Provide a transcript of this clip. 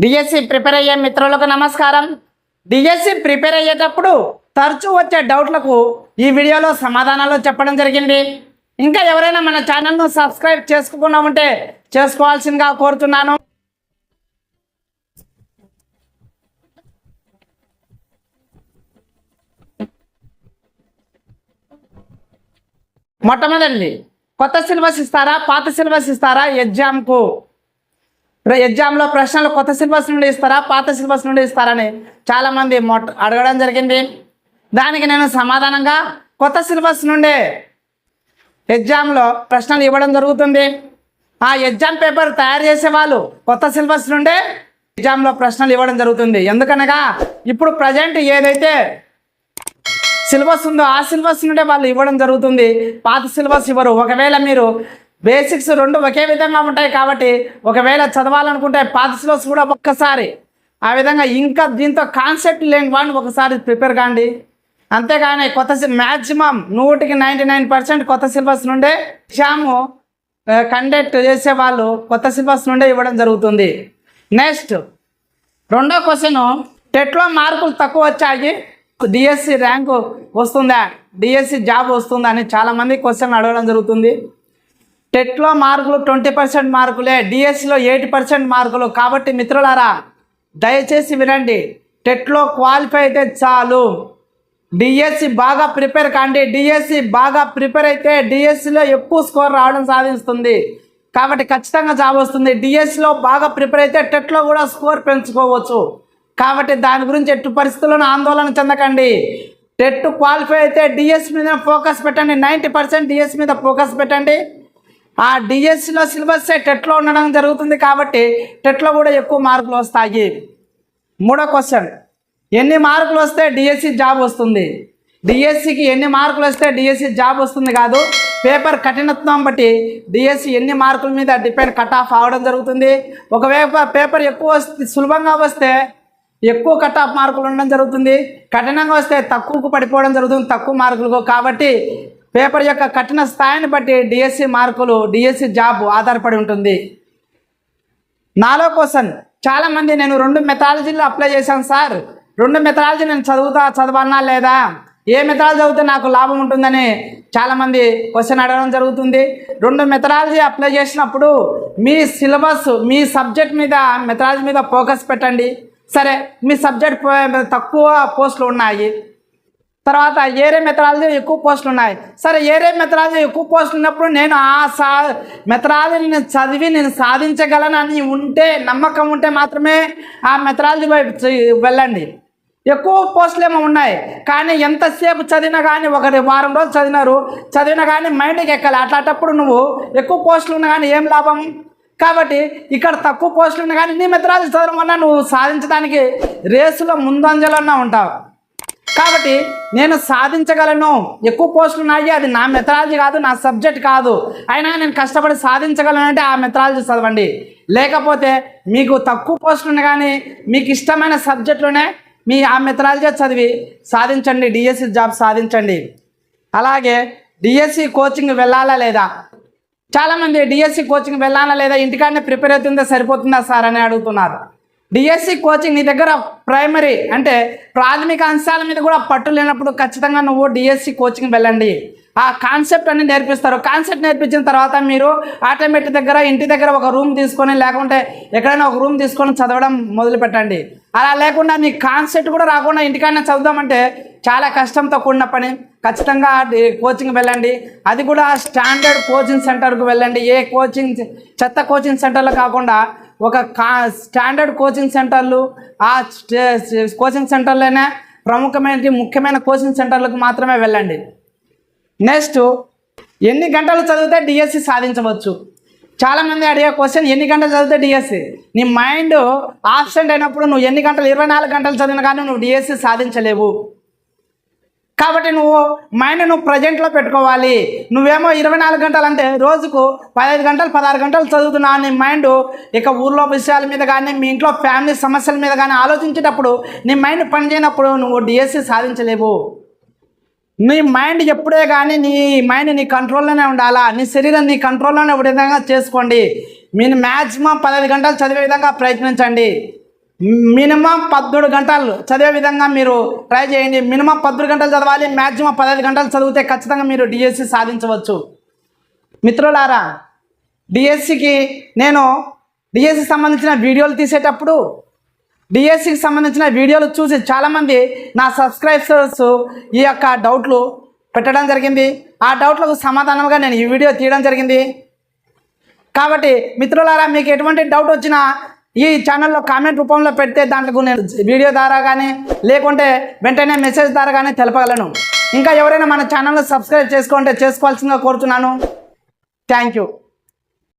DSC prepare అయ్యే మిత్రులకు నమస్కారం. డిఎస్సి ప్రిపేర్ అయ్యేటప్పుడు తరచూ వచ్చే డౌట్లకు ఈ వీడియోలో సమాధానాలు చెప్పడం జరిగింది. ఇంకా ఎవరైనా మన ఛానల్ను సబ్స్క్రైబ్ చేసుకోకుండా ఉంటే చేసుకోవాల్సిందిగా కోరుతున్నాను. మొట్టమొదటి కొత్త సిలబస్ ఇస్తారా? పాత సిలబస్ ఇస్తారా? ఎగ్జామ్కు ఎగ్జామ్లో ప్రశ్నలు కొత్త సిలబస్ నుండి ఇస్తారా? పాత సిలబస్ నుండి ఇస్తారని చాలామంది మొట్ట అడగడం జరిగింది. దానికి నేను సమాధానంగా కొత్త సిలబస్ నుండే ఎగ్జామ్లో ప్రశ్నలు ఇవ్వడం జరుగుతుంది. ఆ ఎగ్జామ్ పేపర్ తయారు చేసే వాళ్ళు కొత్త సిలబస్ నుండే ఎగ్జామ్లో ప్రశ్నలు ఇవ్వడం జరుగుతుంది. ఎందుకనగా ఇప్పుడు ప్రజెంట్ ఏదైతే సిలబస్ ఉందో ఆ సిలబస్ నుండే వాళ్ళు ఇవ్వడం జరుగుతుంది. పాత సిలబస్ ఇవ్వరు. ఒకవేళ మీరు బేసిక్స్ రెండు ఒకే విధంగా ఉంటాయి కాబట్టి ఒకవేళ చదవాలనుకుంటే పాత సిలబస్ కూడా ఒక్కసారి. ఆ విధంగా ఇంకా దీంతో కాన్సెప్ట్ లేని వాడిని ఒకసారి ప్రిపేర్ కాండి. అంతేగాని కొత్త మ్యాక్సిమం నూటికి నైంటీ నైన్ పర్సెంట్ కొత్త సిలబస్ నుండే ఎగ్జాము కండక్ట్ చేసే వాళ్ళు కొత్త సిలబస్ నుండే ఇవ్వడం జరుగుతుంది. నెక్స్ట్ రెండో క్వశ్చన్ టెట్లో మార్కులు తక్కువ వచ్చాయి. డిఎస్సి ర్యాంకు వస్తుందా? డిఎస్సి జాబ్ వస్తుందా అని చాలామంది క్వశ్చన్ అడగడం జరుగుతుంది. టెట్లో మార్కులు ట్వంటీ పర్సెంట్ మార్కులే డిఎస్సిలో ఎయిటీ పర్సెంట్ మార్కులు. కాబట్టి మిత్రులారా దయచేసి వినండి టెట్లో క్వాలిఫై అయితే చాలు. డిఎస్సి బాగా ప్రిపేర్ కాండి డిఎస్సి బాగా ప్రిపేర్ అయితే డిఎస్సిలో ఎక్కువ స్కోర్ రావడం సాధిస్తుంది. కాబట్టి ఖచ్చితంగా జాబ్ వస్తుంది. డిఎస్సిలో బాగా ప్రిపేర్ అయితే టెట్లో కూడా స్కోర్ పెంచుకోవచ్చు. కాబట్టి దాని గురించి ఎట్టు పరిస్థితుల్లోనూ ఆందోళన చెందకండి. టెట్ క్వాలిఫై అయితే డిఎస్ మీద ఫోకస్ పెట్టండి నైంటీ పర్సెంట్ డిఎస్ మీద ఫోకస్ పెట్టండి. ఆ డిఎస్సిలో సిలబస్ టెట్లో ఉండడం జరుగుతుంది కాబట్టి టెట్లో కూడా ఎక్కువ మార్కులు వస్తాయి. మూడో క్వశ్చన్. ఎన్ని మార్కులు వస్తే డిఎస్సి జాబ్ వస్తుంది? డిఎస్సికి ఎన్ని మార్కులు వస్తే డిఎస్సి జాబ్ వస్తుంది కాదు. పేపర్ కఠినత్వం బట్టి డిఎస్సి ఎన్ని మార్కుల మీద డిపెండ్ కట్ ఆఫ్ అవడం జరుగుతుంది. ఒకవేళ పేపర్ ఎక్కువ వస్తే సులభంగా వస్తే ఎక్కువ కట్ ఆఫ్ మార్కులు ఉండడం జరుగుతుంది. కఠినంగా వస్తే తక్కువకు పడిపోవడం జరుగుతుంది తక్కువ మార్కులకు. కాబట్టి పేపర్ యొక్క కఠిన స్థాయిని బట్టి డిఎస్సి మార్కులు డిఎస్సి జాబ్ ఆధారపడి ఉంటుంది. నాలో క్వశ్చన్. చాలామంది నేను రెండు మెథాలజీలు అప్లై చేశాను సార్. రెండు మెథాలజీ నేను చదువుతా చదవాలనా లేదా? ఏ మెథాలజీ చదివితే నాకు లాభం ఉంటుందని చాలామంది క్వశ్చన్ అడగడం జరుగుతుంది. రెండు మెథడాలజీ అప్లై చేసినప్పుడు మీ సిలబస్ మీ సబ్జెక్ట్ మీద మెథడాలజీ మీద ఫోకస్ పెట్టండి. సరే మీ సబ్జెక్ట్ తక్కువ పోస్టులు ఉన్నాయి. తర్వాత ఏరే మెథడాలజీ ఎక్కువ పోస్టులు ఉన్నాయి. సరే ఏరే మెథడాలజీ ఎక్కువ పోస్టులు ఉన్నప్పుడు నేను ఆ సా మెథడాలజీని చదివి నేను సాధించగలనని ఉంటే నమ్మకం ఉంటే మాత్రమే ఆ మెథడాలజీ వైపు వెళ్ళండి. ఎక్కువ పోస్టులు ఏమో ఉన్నాయి. కానీ ఎంతసేపు చదివినా కానీ ఒకటి వారం రోజులు చదివినారు. చదివినా కానీ మైండ్కి ఎక్కాలి. అట్లాంటప్పుడు నువ్వు ఎక్కువ పోస్టులు ఉన్నా కానీ ఏం లాభం? కాబట్టి ఇక్కడ తక్కువ పోస్టులు ఉన్నా కానీ నీ మెథడాలజీ చదవడం వల్ల నువ్వు సాధించడానికి రేసులో ముందంజలన్నా ఉంటావు. కాబట్టి నేను సాధించగలను. ఎక్కువ పోస్టులు ఉన్నాయి అది నా మెథడాలజీ కాదు నా సబ్జెక్ట్ కాదు. అయినా నేను కష్టపడి సాధించగలను అంటే ఆ మెథడాలజీ చదవండి. లేకపోతే మీకు తక్కువ పోస్టులు ఉన్నాయి కానీ మీకు ఇష్టమైన సబ్జెక్టులోనే మీ ఆ మెథడాలజీ చదివి సాధించండి డిఎస్సి జాబ్ సాధించండి. అలాగే డిఎస్సి కోచింగ్ వెళ్ళాలా లేదా? చాలామంది డిఎస్సి కోచింగ్ వెళ్ళాలా లేదా? ఇంటికాడనే ప్రిపేర్ అవుతుందా సరిపోతుందా సార్ అని అడుగుతున్నారు. డిఎస్సి కోచింగ్ నీ దగ్గర ప్రైమరీ అంటే ప్రాథమిక అంశాల మీద కూడా పట్టు లేనప్పుడు ఖచ్చితంగా నువ్వు డిఎస్సి కోచింగ్ వెళ్ళండి. ఆ కాన్సెప్ట్ అన్ని నేర్పిస్తారు. కాన్సెప్ట్ నేర్పించిన తర్వాత మీరు ఆటోమేటిక్ దగ్గర ఇంటి దగ్గర ఒక రూమ్ తీసుకొని లేకుంటే ఎక్కడైనా ఒక రూమ్ తీసుకొని చదవడం మొదలు పెట్టండి. అలా లేకుండా నీ కాన్సెప్ట్ కూడా రాకుండా ఇంటికైనా చదువుదామంటే చాలా కష్టంతో కూడిన పని. ఖచ్చితంగా కోచింగ్ వెళ్ళండి. అది కూడా స్టాండర్డ్ కోచింగ్ సెంటర్కు వెళ్ళండి. ఏ కోచింగ్ చెత్త కోచింగ్ సెంటర్లో కాకుండా ఒక కా స్టాండర్డ్ కోచింగ్ సెంటర్లు ఆ స్టే- కోచింగ్ సెంటర్లోనే ప్రముఖమైన ముఖ్యమైన కోచింగ్ సెంటర్లకు మాత్రమే వెళ్ళండి. నెక్స్ట్ ఎన్ని గంటలు చదివితే డిఎస్సి సాధించవచ్చు? చాలామంది అడిగే క్వశ్చన్ ఎన్ని గంటలు చదివితే డిఎస్సి నీ మైండ్ ఆబ్సెంట్ అయినప్పుడు నువ్వు ఎన్ని గంటలు ఇరవై నాలుగు గంటలు చదివిన కానీ నువ్వు డిఎస్సి సాధించలేవు. కాబట్టి నువ్వు మైండ్ నువ్వు ప్రజెంట్లో పెట్టుకోవాలి. నువ్వేమో ఇరవై నాలుగు గంటలు అంటే రోజుకు పదహైదు గంటలు పదహారు గంటలు చదువుతున్నావు నీ మైండ్ ఇక ఊర్లో విషయాల మీద కానీ మీ ఇంట్లో ఫ్యామిలీ సమస్యల మీద కానీ ఆలోచించేటప్పుడు నీ మైండ్ పనిచేయనప్పుడు నువ్వు డిఎస్సి సాధించలేవు. నీ మైండ్ ఎప్పుడే కానీ నీ మైండ్ నీ కంట్రోల్లోనే ఉండాలా? నీ శరీరం నీ కంట్రోల్లోనే ఒక విధంగా చేసుకోండి. మీరు మ్యాక్సిమం పదహైదు గంటలు చదివే విధంగా ప్రయత్నించండి. మినిమం పద్మూడు గంటలు చదివే విధంగా మీరు ట్రై చేయండి. మినిమం పద్మూడు గంటలు చదవాలి మ్యాక్సిమం పదహైదు గంటలు చదివితే ఖచ్చితంగా మీరు డిఎస్సి సాధించవచ్చు. మిత్రులారా డిఎస్సికి నేను డిఎస్సికి సంబంధించిన వీడియోలు తీసేటప్పుడు డిఎస్సికి సంబంధించిన వీడియోలు చూసి చాలామంది నా సబ్స్క్రైబర్స్ ఈ యొక్క డౌట్లు పెట్టడం జరిగింది. ఆ డౌట్లకు సమాధానంగా నేను ఈ వీడియో తీయడం జరిగింది. కాబట్టి మిత్రులారా మీకు ఎటువంటి డౌట్ వచ్చినా ఈ ఛానల్లో కామెంట్ రూపంలో పెడితే దాంట్లో నేను వీడియో ద్వారా కానీ లేకుంటే వెంటనే మెసేజ్ ద్వారా కానీ తెలపగలను. ఇంకా ఎవరైనా మన ఛానల్ని సబ్స్క్రైబ్ చేసుకుంటే చేసుకోవాల్సిందిగా కోరుతున్నాను థ్యాంక్ యూ